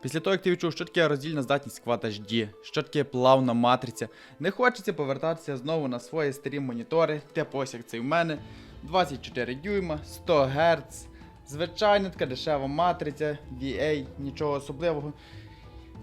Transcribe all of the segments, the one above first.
Після того, як ти відчув, що таке роздільна здатність Quad HD, що таке плавна матриця, не хочеться повертатися знову на свої старі монітори, типу ось як цей в мене, 24 дюйма, 100 Гц, звичайна така дешева матриця, VA, нічого особливого.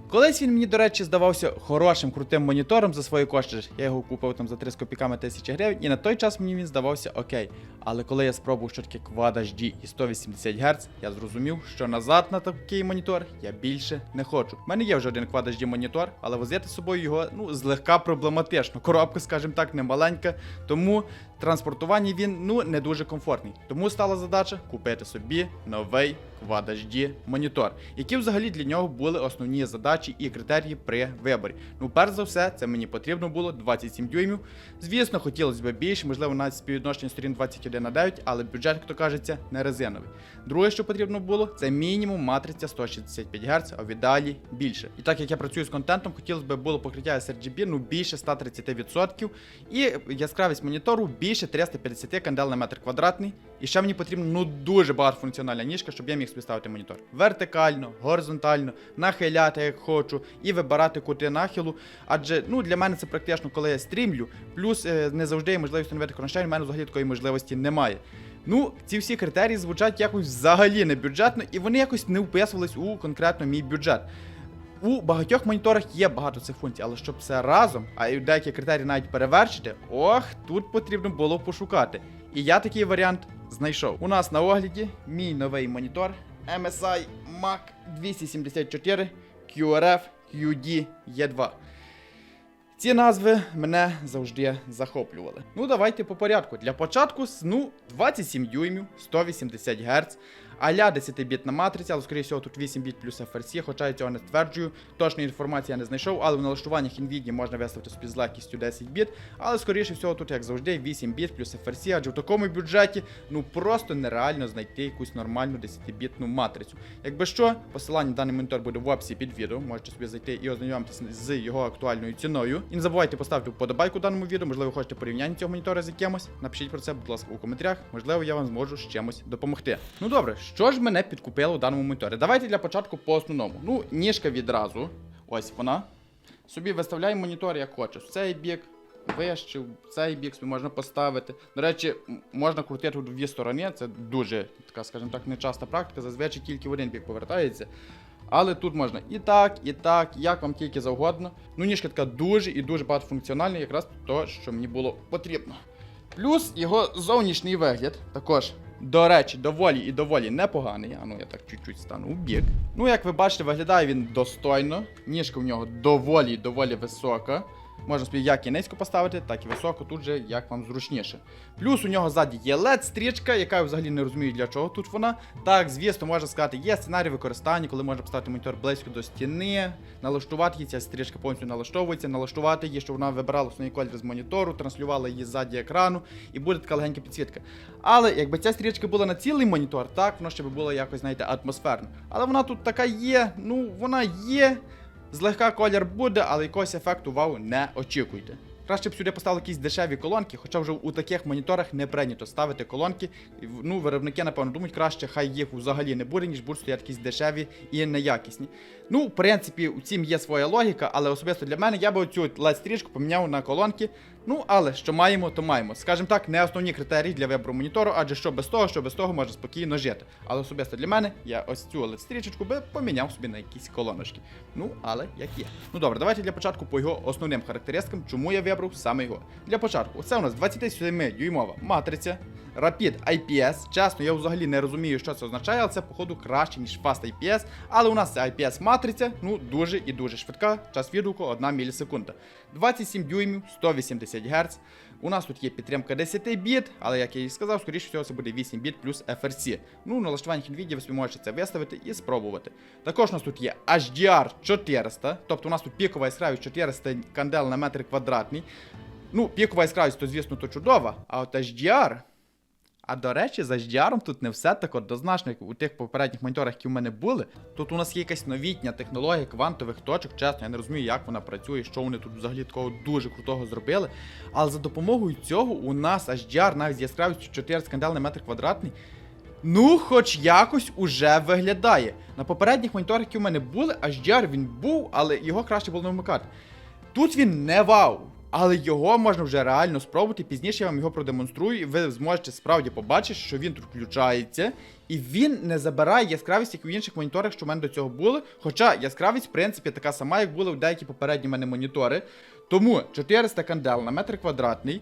Колись він мені, до речі, здавався хорошим, крутим монітором за свої кошти. Я його купив там за 3 з копійками тисячі гривень, і на той час мені він здавався окей. Але коли я спробував, що таке Quad HD і 180 Гц, я зрозумів, що назад на такий монітор я більше не хочу. У мене є вже один Quad HD монітор, але возити з собою його ну злегка проблематично. Коробка, скажімо так, не маленька, тому транспортування він ну не дуже комфортний. Тому стала задача купити собі новий Quad HD монітор, які взагалі для нього були основні задачі і критерії при виборі. Ну, перш за все, це мені потрібно було 27 дюймів. Звісно, хотілося б більше, можливо, навіть співвідношення сторін 21 на 9, але бюджет, як то кажеться, не резиновий. Друге, що потрібно було, це мінімум матриця 165 Гц, а в ідеалі більше. І так як я працюю з контентом, хотілося б було покриття sRGB ну більше 130%. І яскравість монітору більше 350 кандел на метр квадратний. І ще мені потрібно ну дуже багатофункціональна ніжка, щоб я міг собі ставити монітор. Вертикально, горизонтально, нахиляти як хочу, і вибирати кути нахилу. Адже ну для мене це практично, коли я стрімлю, плюс е, не завжди є можливість встановити кронштейн, у мене взагалі такої можливості немає. Ну, ці всі критерії звучать якось взагалі не бюджетно, і вони якось не вписувались у конкретно мій бюджет. У багатьох моніторах є багато цих функцій, але щоб все разом, а й деякі критерії навіть перевершити, ох, тут потрібно було пошукати. І я такий варіант знайшов. У нас на огляді мій новий монітор MSI Mac 274 QRF QD E2. Ці назви мене завжди захоплювали. Ну, давайте по порядку. Для початку, сну 27 дюймів, 180 Гц, аля 10-бітна матриця, але, скоріше всього, тут 8 біт плюс FRC, хоча я цього не стверджую. Точної інформації я не знайшов, але в налаштуваннях NVIDIA можна виставити собі з легкістю 10 біт. Але, скоріше всього, тут, як завжди, 8 біт плюс FRC, адже в такому бюджеті ну просто нереально знайти якусь нормальну 10-бітну матрицю. Якби що, посилання на даний монітор буде в описі під відео, можете собі зайти і ознайомитися з його актуальною ціною. І не забувайте поставити вподобайку даному відео, можливо, ви хочете порівняння цього монітора з якимось. Напишіть про це, будь ласка, у коментарях. Можливо, я вам зможу з чимось допомогти. Ну добре, що ж мене підкупило у даному моніторі? Давайте для початку по основному. Ну, ніжка відразу. Ось вона. Собі виставляй монітор як хочеш. В цей бік, вище, в цей бік собі можна поставити. До речі, можна крутити в дві сторони. Це дуже така, скажімо так, нечаста практика. Зазвичай тільки в один бік повертається. Але тут можна і так, і так, як вам тільки завгодно. Ну, ніжка така дуже і дуже багатофункціональна, якраз то, що мені було потрібно. Плюс його зовнішній вигляд також. До речі, доволі і доволі непоганий. А ну я так чуть-чуть стану у бік. Ну, як ви бачите, виглядає він достойно. Ніжка в нього доволі і доволі висока. Можна собі як і низько поставити, так і високо, тут же як вам зручніше. Плюс у нього ззаді є LED-стрічка, яка я взагалі не розумію, для чого тут вона. Так, звісно, можна сказати, є сценарій використання, коли можна поставити монітор близько до стіни, налаштувати її, ця стрічка повністю налаштовується, налаштувати її, щоб вона вибирала основний колір з монітору, транслювала її ззаді екрану, і буде така легенька підсвітка. Але якби ця стрічка була на цілий монітор, так воно ще би було якось, знаєте, атмосферно. Але вона тут така є, ну вона є. Злегка колір буде, але якогось ефекту вау не очікуйте. Краще б сюди поставили якісь дешеві колонки, хоча вже у таких моніторах не прийнято ставити колонки. Ну, виробники, напевно, думають, краще хай їх взагалі не буде, ніж будуть стояти якісь дешеві і неякісні. Ну, в принципі, у цім є своя логіка, але особисто для мене я би оцю led стрічку поміняв на колонки. Ну, але що маємо, то маємо. Скажімо так, не основні критерії для вибору монітору, адже що без того, що без того можна спокійно жити. Але особисто для мене я ось цю led стрічечку би поміняв собі на якісь колоночки. Ну, але як є. Ну добре, давайте для початку по його основним характеристикам, чому я вибрав саме його. Для початку, це у нас 27-дюймова матриця. Rapid IPS. Чесно, я взагалі не розумію, що це означає, але це, походу, краще, ніж Fast IPS. Але у нас це IPS матриця, ну дуже і дуже швидка. Час відгуку 1 мілісекунда. 27 дюймів, 180 Гц. У нас тут є підтримка 10 біт, але як я і сказав, скоріше всього це буде 8 біт плюс FRC. Ну, на налаштуваннях NVIDIA ви можете це виставити і спробувати. Також у нас тут є HDR 400, тобто у нас тут пікова яскравість 400 кандел на метр квадратний. Ну, пікова яскравість, то звісно, то чудова, а от HDR. А до речі, з HDR тут не все так однозначно, як у тих попередніх моніторах, які в мене були. Тут у нас є якась новітня технологія квантових точок. Чесно, я не розумію, як вона працює, що вони тут взагалі такого дуже крутого зробили. Але за допомогою цього у нас HDR навіть з яскравістю 4 скандал на метр квадратний. Ну, хоч якось уже виглядає. На попередніх моніторах, які у мене були, HDR він був, але його краще було не вмикати. Тут він не вау. Але його можна вже реально спробувати. Пізніше я вам його продемонструю, і ви зможете справді побачити, що він тут включається. І він не забирає яскравість, як в інших моніторах, що в мене до цього були. Хоча яскравість, в принципі, така сама, як були в деякі попередні мене монітори. Тому 400 кандел на метр квадратний.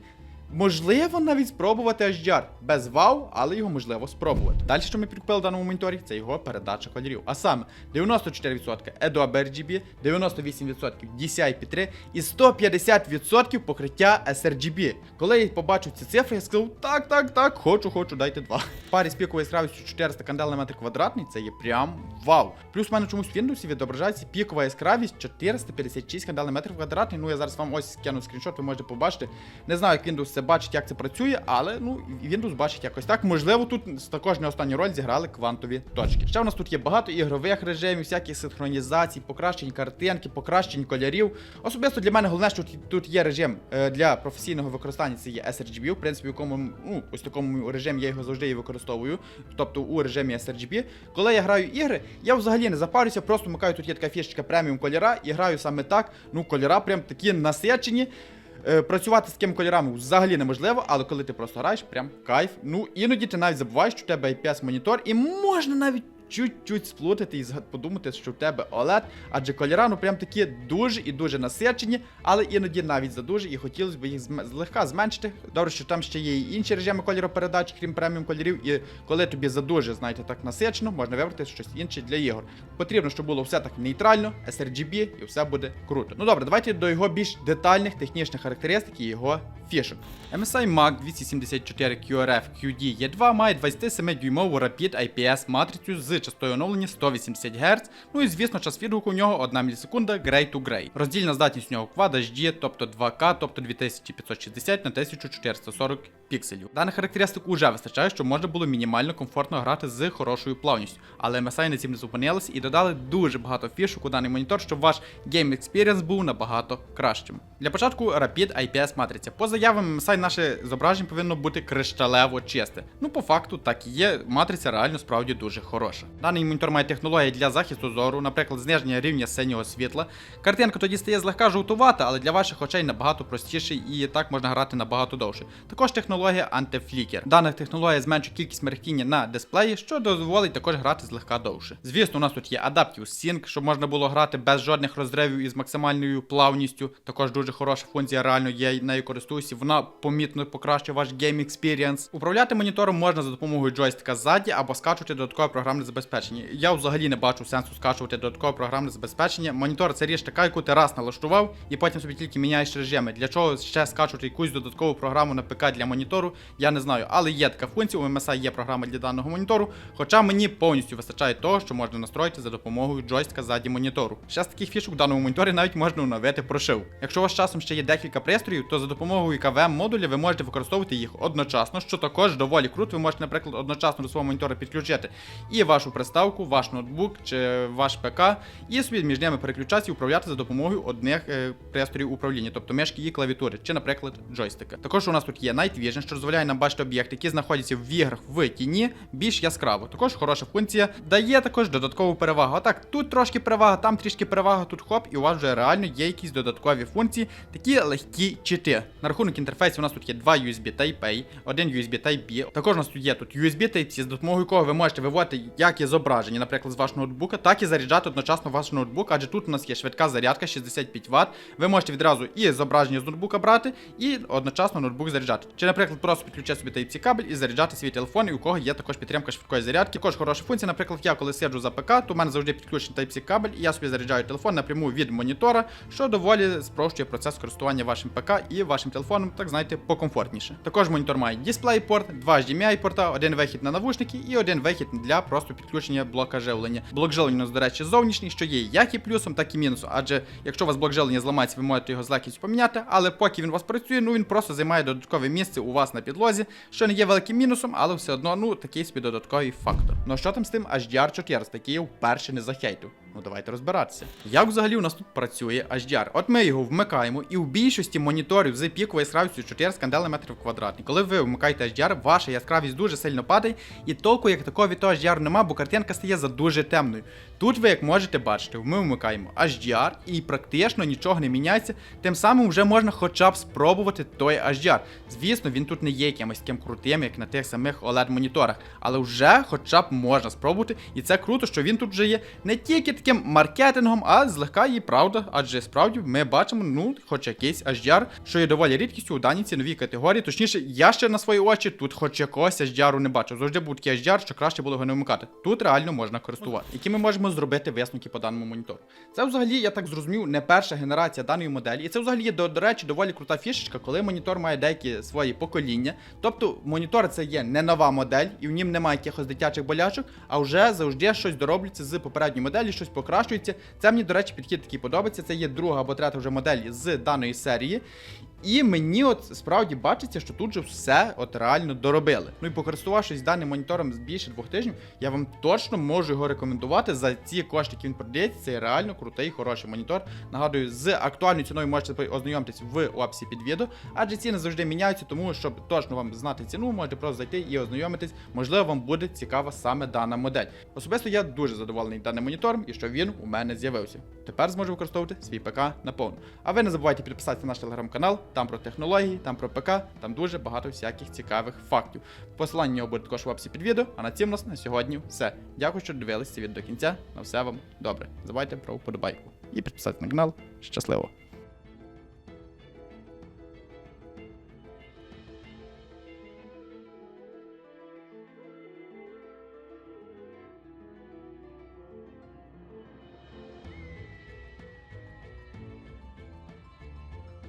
Можливо, навіть спробувати HDR. Без вау, але його можливо спробувати. Далі, що ми підкупили в даному моніторі, це його передача кольорів. А саме 94% Adobe RGB, 98% DCI-P3 і 150% покриття sRGB. Коли я побачив ці цифри, я сказав, так, так, так, хочу, хочу, дайте два. Парі з піковою яскравістю 400 кандел на метр квадратний, це є прям вау. Плюс в мене чомусь в Windows відображається пікова яскравість 456 кандел на метр квадратний. Ну я зараз вам ось скину скріншот, ви можете побачити. Не знаю, як Windows це бачить, як це працює, але ну Windows бачить якось так. Можливо, тут також не останню роль зіграли квантові точки. Ще в нас тут є багато ігрових режимів, всяких синхронізацій, покращень картинки, покращень кольорів. Особисто для мене головне, що тут- є режим е, для професійного використання. Це є sRGB, в принципі, в якому ну ось такому режимі я його завжди і використовую. Тобто у режимі sRGB. Коли я граю ігри, я взагалі не запарюся, просто вмикаю тут є така фішечка преміум кольора і граю саме так. Ну, кольора прям такі насичені. Е, Працювати з ким кольорами взагалі неможливо, але коли ти просто граєш, прям кайф. Ну іноді ти навіть забуваєш, що у тебе IPS монітор, і можна навіть чуть-чуть сплутати і подумати, що в тебе OLED, адже кольора ну прям такі дуже і дуже насичені, але іноді навіть задуже, і хотілося б їх злегка зменшити. Добре, що там ще є і інші режими кольоропередачі, крім преміум кольорів, і коли тобі задуже, знаєте, так насичено, можна вибрати щось інше для ігор. Потрібно, щоб було все так нейтрально, sRGB, і все буде круто. Ну добре, давайте до його більш детальних технічних характеристик і його фішок. MSI Mag 274 QRF QD E2 має 27-дюймову Rapid IPS матрицю з частотою оновлення 180 Гц. Ну і звісно, час відгуку у нього 1 мілісекунда grey to grey. Роздільна здатність у нього Quad HD, тобто 2К, тобто 2560 на 1440 пікселів. Даних характеристик уже вистачає, щоб можна було мінімально комфортно грати з хорошою плавністю. Але MSI на цим не зупинилися і додали дуже багато фішок у даний монітор, щоб ваш Game Experience був набагато кращим. Для початку Rapid IPS матриця. По заявам MSI наше зображення повинно бути кришталево чисте. Ну, по факту, так і є. Матриця реально справді дуже хороша. Даний монітор має технології для захисту зору, наприклад, зниження рівня синього світла. Картинка тоді стає злегка жовтувата, але для ваших очей набагато простіше і так можна грати набагато довше. Також технологія антифлікер. Дана технологія зменшує кількість мерехтіння на дисплеї, що дозволить також грати злегка довше. Звісно, у нас тут є Adaptive Sync, щоб можна було грати без жодних розривів і з максимальною плавністю. Також дуже хороша функція, реально я нею користуюся. Вона помітно покращує ваш Game Experience. Управляти монітором можна за допомогою джойстика ззаді або скачувати додаткове програмне забезпечення. Я взагалі не бачу сенсу скачувати додаткове програмне забезпечення. Монітор це річ така, яку ти раз налаштував, і потім собі тільки міняєш режими. Для чого ще скачувати якусь додаткову програму на ПК для монітору, я не знаю. Але є така функція, у MSI є програма для даного монітору. Хоча мені повністю вистачає того, що можна настроїти за допомогою джойстика ззаді монітору. Ще з таких фішок в даному моніторі навіть можна оновити прошивку. Якщо у вас часом ще є декілька пристроїв, то за допомогою КВМ модуля ви можете використовувати їх одночасно, що також доволі круто. Ви можете, наприклад, одночасно до свого монітора підключити і вашу приставку, ваш ноутбук чи ваш ПК, і собі між ними переключатися і управляти за допомогою одних е, пристроїв управління, тобто мишки і клавіатури, чи, наприклад, джойстика. Також у нас тут є Night Vision, що дозволяє нам бачити об'єкти, які знаходяться в іграх в тіні, більш яскраво. Також хороша функція дає також додаткову перевагу. А так, тут трошки перевага, там трішки перевага, тут хоп, і у вас вже реально є якісь додаткові функції, такі легкі чити. На рахунок інтерфейсу у нас тут є два USB Type-A, один USB Type-B. Також у нас тут є тут USB Type-C, з допомогою якого ви можете виводити як і зображення, наприклад, з вашого ноутбука, так і заряджати одночасно ваш ноутбук, адже тут у нас є швидка зарядка 65 Вт. Ви можете відразу і зображення з ноутбука брати, і одночасно ноутбук заряджати. Чи, наприклад, просто підключити собі Type-C кабель і заряджати свій телефон, і у кого є також підтримка швидкої зарядки. Також хороша функція, наприклад, я коли сиджу за ПК, то у мене завжди підключений Type-C кабель, і я собі заряджаю телефон напряму від монітора, що доволі спрощує процес користування вашим ПК і вашим телефоном, так знаєте, покомфортніше. Також монітор має DisplayPort, два HDMI порта, один вихід на навушники і один вихід для просто підключення блока живлення. Блок живлення, у до речі, зовнішній, що є як і плюсом, так і мінусом. Адже якщо у вас блок живлення зламається, ви можете його з легкістю поміняти, але поки він у вас працює, ну він просто займає додаткове місце у вас на підлозі, що не є великим мінусом, але все одно, ну такий собі додатковий фактор. Ну що там з тим HDR 400, який я вперше не захейтив? Ну давайте розбиратися. Як взагалі у нас тут працює HDR? От ми його вмикаємо, і в більшості моніторів з піковою яскравістю 4 скандали метрів квадратні. Коли ви вмикаєте HDR, ваша яскравість дуже сильно падає, і толку як такого від того HDR нема, бо картинка стає за дуже темною. Тут ви, як можете бачити, ми вмикаємо HDR і практично нічого не міняється. Тим самим вже можна хоча б спробувати той HDR. Звісно, він тут не є якимось таким крутим, як на тих самих OLED-моніторах, але вже хоча б можна спробувати. І це круто, що він тут вже є не тільки таким маркетингом, а злегка і правда. Адже справді ми бачимо, ну, хоч якийсь HDR, що є доволі рідкістю у даній ціновій категорії. Точніше, я ще на свої очі тут хоч якогось HDR не бачив. Завжди був такий HDR, що краще було його не вмикати. Тут реально можна користувати. Які ми можемо зробити висновки по даному монітору. Це взагалі, я так зрозумів, не перша генерація даної моделі. І це взагалі є, до, до речі, доволі крута фішечка, коли монітор має деякі свої покоління. Тобто монітор це є не нова модель, і в нім немає якихось дитячих болячок, а вже завжди щось доробляться з попередньої моделі, щось покращується. Це мені, до речі, підхід такий подобається. Це є друга або третя вже модель з даної серії. І мені от справді бачиться, що тут же все от реально доробили. Ну і покористувавшись даним монітором більше двох тижнів, я вам точно можу його рекомендувати за ці кошти, які він продається. Це реально крутий, хороший монітор. Нагадую, з актуальною ціною можете ознайомитись в описі під відео, адже ціни завжди міняються, тому щоб точно вам знати ціну, можете просто зайти і ознайомитись. Можливо, вам буде цікава саме дана модель. Особисто я дуже задоволений даним монітором і що він у мене з'явився. Тепер зможу використовувати свій ПК наповну. А ви не забувайте підписатися на наш телеграм-канал, там про технології, там про ПК, там дуже багато всяких цікавих фактів. Посилання буде також в описі під відео. А на цьому нас на сьогодні все. Дякую, що дивилися від до кінця. На все вам добре. Забувайте про вподобайку. І підписатися на канал. Щасливо!